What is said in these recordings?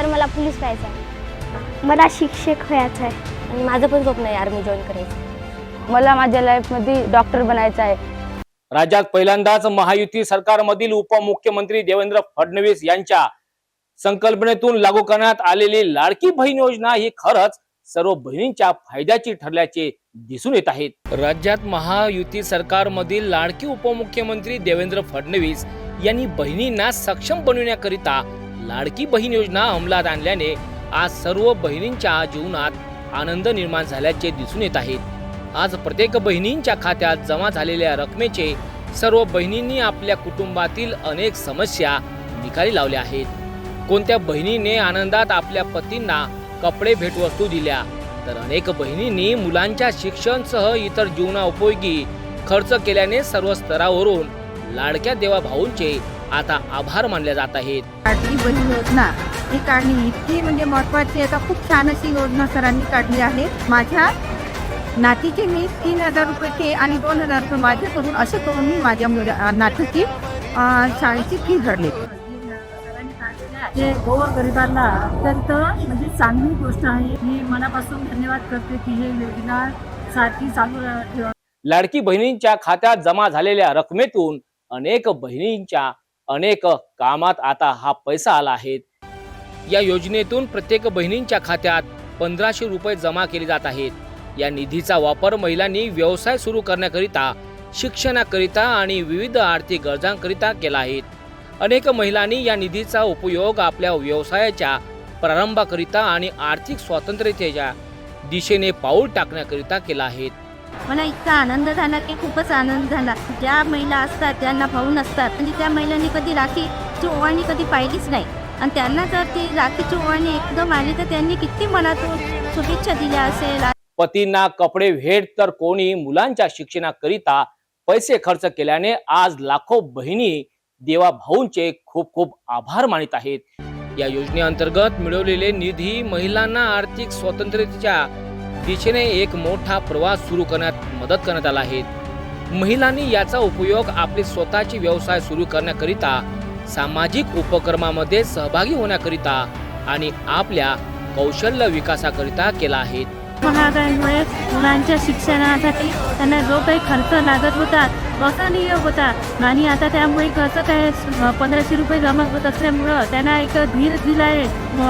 तर मला पोलीस व्हायचं आहे. मला शिक्षक व्हायचं आहे. आणि माझं पण स्वप्न आहे आर्मी जॉईन करायचं. मला माझ्या लाईफमध्ये डॉक्टर बनायचं आहे. राज्यात पहिल्यांदाच महायुती सरकारमधील उपमुख्यमंत्री देवेंद्र फडणवीस यांच्या संकल्पनेतून लागू करण्यात आलेली लाडकी बहीण योजना ही खरंच सर्व बहिणींच्या फायद्याची ठरल्याचे दिसून येत आहेत. राज्यात महायुती सरकारमधील लाडकी उपमुख्यमंत्री देवेंद्र फडणवीस यांनी बहिणींना सक्षम बनविण्याकरिता लाडकी बहीण योजना अंमलात आणल्याने आज सर्व बहिणींच्या जीवनात आनंद निर्माण झाल्याचे दिसून येत आहेत. आज प्रत्येक बहिणींच्या खात्यात जमा झालेल्या रकमेचे सर्व बहिणींनी आपल्या कुटुंबातील अनेक समस्या निकाली लावल्या आहेत. कोणत्या बहिणीने आनंदात आपल्या पतींना कपडे भेटवस्तू दिल्या तर अनेक बहिणींनी मुलांच्या शिक्षणसह इतर जीवनाउपयोगी खर्च केल्याने सर्व स्तरावरून लाडक्या देवा भाऊंचे आता आभार मानले जात आहेत. बहीण योजना ही काढली. इतकी म्हणजे महत्वाची आता खूप छान अशी योजना सरांनी काढली आहे. माझ्या नातीचे मी तीन हजार रुपये ते आणि दोन हजार रुपये माझ्याकडून असं करून मी माझ्या मुला नातीची शाळेची फी भरली. जे गोर गरिबांना अत्यंत म्हणजे चांगली गोष्ट आहे. मी मनापासून धन्यवाद करते की हे योजना सारखी चालू ठेवा. लाडकी बहिणींच्या खात्यात जमा झालेल्या रकमेतून अनेक बहिणींच्या अनेक कामात आता हा पैसा आला आहे. या योजनेतून प्रत्येक बहिणींच्या खात्यात पंधराशे रुपये जमा केले जात आहेत. या निधीचा वापर महिलांनी व्यवसाय सुरू करण्याकरिता शिक्षणाकरिता आणि विविध आर्थिक गरजांकरिता केला आहे. अनेक महिलांनी या निधीचा उपयोग आपल्या व्यवसायाच्या प्रारंभाकरिता आणि आर्थिक स्वातंत्र्याच्या दिशेने पाऊल टाकण्याकरिता केला आहे. मला इतका आनंद झाला की खूपच आनंद झाला. ज्या महिला असतात त्यांना भाऊ नसतात म्हणजे त्या महिलांनी कधी राखी ओवाळणी कधी पाहिलीच नाही. आणि त्यांना जर ती राखीची ओवाळणी एकदम आली तर त्यांनी किती मनातून शुभेच्छा दिल्या असेल. पतींना कपडे भेट तर कोणी मुलांच्या शिक्षणाकरिता पैसे खर्च केल्याने आज लाखो बहिणी देवा भाऊंचे खूप खूप आभार मानित आहेत. या योजनेअंतर्गत मिळवलेले निधी महिलांना आर्थिक स्वातंत्र्याच्या दिशेने एक मोठा प्रवास सुरू करण्यात मदत करण्यात आला आहे. महिलांनी याचा उपयोग आपले स्वतःचे व्यवसाय सुरू करण्याकरिता सामाजिक उपक्रमामध्ये सहभागी होण्याकरिता आणि आपल्या कौशल्य विकासाकरिता केला आहे. महागाईमुळे मुलांच्या शिक्षणासाठी त्यांना जो काही खर्च लागत होता असहनीय होता आणि आता त्यामुळे कसं काय पंधराशे रुपये जमा होत असल्यामुळं त्यांना एक धीर दिला आहे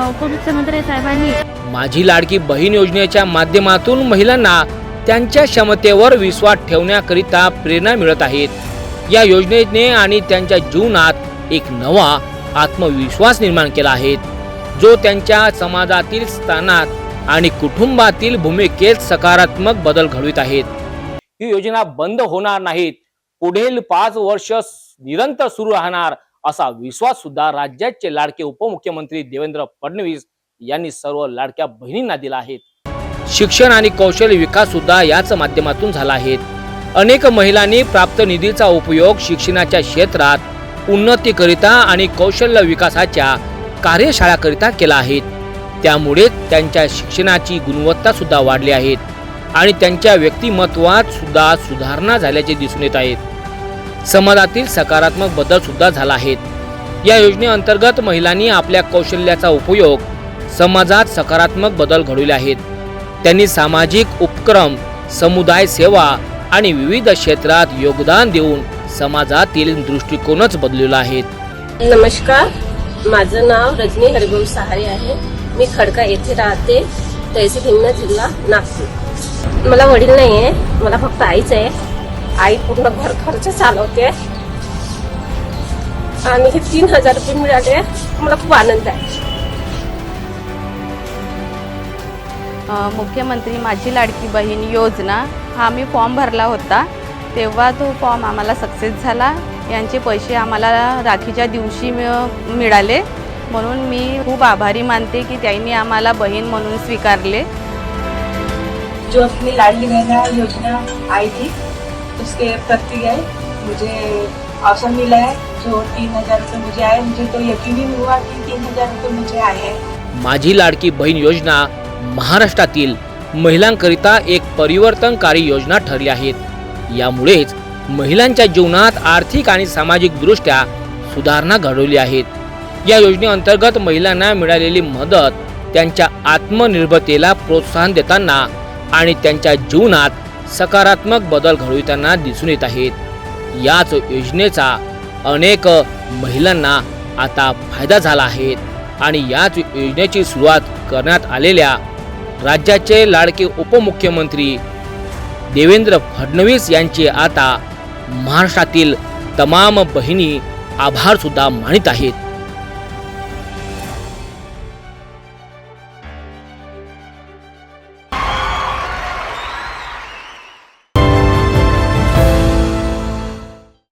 उपमुख्यमंत्री साहेबांनी. माझी लाडकी बहीण योजनेच्या माध्यमातून महिलांना त्यांच्या क्षमतेवर विश्वास ठेवण्याकरिता प्रेरणा मिळत आहेत. या योजनेने आणि त्यांच्या जीवनात एक नवा आत्मविश्वास निर्माण केला आहे. जो त्यांच्या समाजातील स्थानात आणि कुटुंबातील भूमिकेत सकारात्मक बदल घडवित आहेत. ही योजना बंद होणार नाहीत. पुढील पाच वर्ष निरंतर सुरू राहणार असा विश्वास सुद्धा राज्याचे लाडके उपमुख्यमंत्री देवेंद्र फडणवीस यांनी सर्व लाडक्या बहिणींना दिला आहे. शिक्षण आणि कौशल्य विकास सुद्धा याच माध्यमातून झाला आहे. अनेक महिलांनी प्राप्त निधीचा उपयोग शिक्षणाच्या क्षेत्रात उन्नतीकरिता आणि कौशल्य विकासाच्या कार्यशाळाकरिता केला आहे. त्यामुळे त्यांच्या शिक्षणाची गुणवत्ता सुद्धा वाढली आहे आणि त्यांच्या व्यक्तिमत्वात सुद्धा सुधारणा झाल्याचे दिसून येत आहेत समाजातील सकारात्मक बदल सुद्धा झाला आहे. या योजनेअंतर्गत महिलांनी आपल्या कौशल्याचा उपयोग समाजात सकारात्मक बदल घडवले आहेत. त्यांनी सामाजिक उपक्रम समुदाय सेवा आणि विविध क्षेत्रात योगदान देऊन समाजातील दृष्टिकोनच बदललेला आहे. नमस्कार माझं नाव रजनी हरिभाऊ सहारे आहे. मी खडका येथे राहते तहसील हिंगणा जिल्हा नागपूर. मला वडील नाही आहे मला फक्त आईच आहे. आई पूर्ण घर खर्च चालवते. आणि हे तीन हजार रुपये मिळाले मला खूप आनंद आहे. मुख्यमंत्री माझी लाडकी बहीण योजना हा मी फॉर्म भरला होता. तेव्हा तो फॉर्म आम्हाला सक्सेस झाला. यांचे पैसे आम्हाला राखीच्या दिवशी मिळ- मिळाले. म्हणून मी खूप आभारी मानते की त्यांनी आम्हाला बहीण म्हणून स्वीकारले. जो अपनी लाडली बहना योजना आई थी उसके प्रति गए मुझे अवसर मिला है. जो तीन हजार रुपये मुझे आए मुझे तो यकीन ही हुआ कि तीन हजार रुपये मुझे आए हैं. माझी लाडकी बहीण योजना महाराष्ट्रातील महिलांकरिता एक परिवर्तनकारी योजना ठरली आहेत यामुळेच महिलांच्या जीवनात आर्थिक आणि सामाजिक दृष्ट्या सुधारणा घडवली आहेत. या योजनेअंतर्गत महिलांना मिळालेली मदत त्यांच्या आत्मनिर्भरतेला प्रोत्साहन देताना आणि त्यांच्या जीवनात सकारात्मक बदल घडविताना दिसून येत आहेत. याच योजनेचा अनेक महिलांना आता फायदा झाला आहे आणि याच योजनेची सुरुवात करण्यात आलेल्या राज्याचे लाडके उपमुख्यमंत्री देवेंद्र फडणवीस यांचे आता महाराष्ट्रातील तमाम बहिणी आभारसुद्धा मानित आहेत.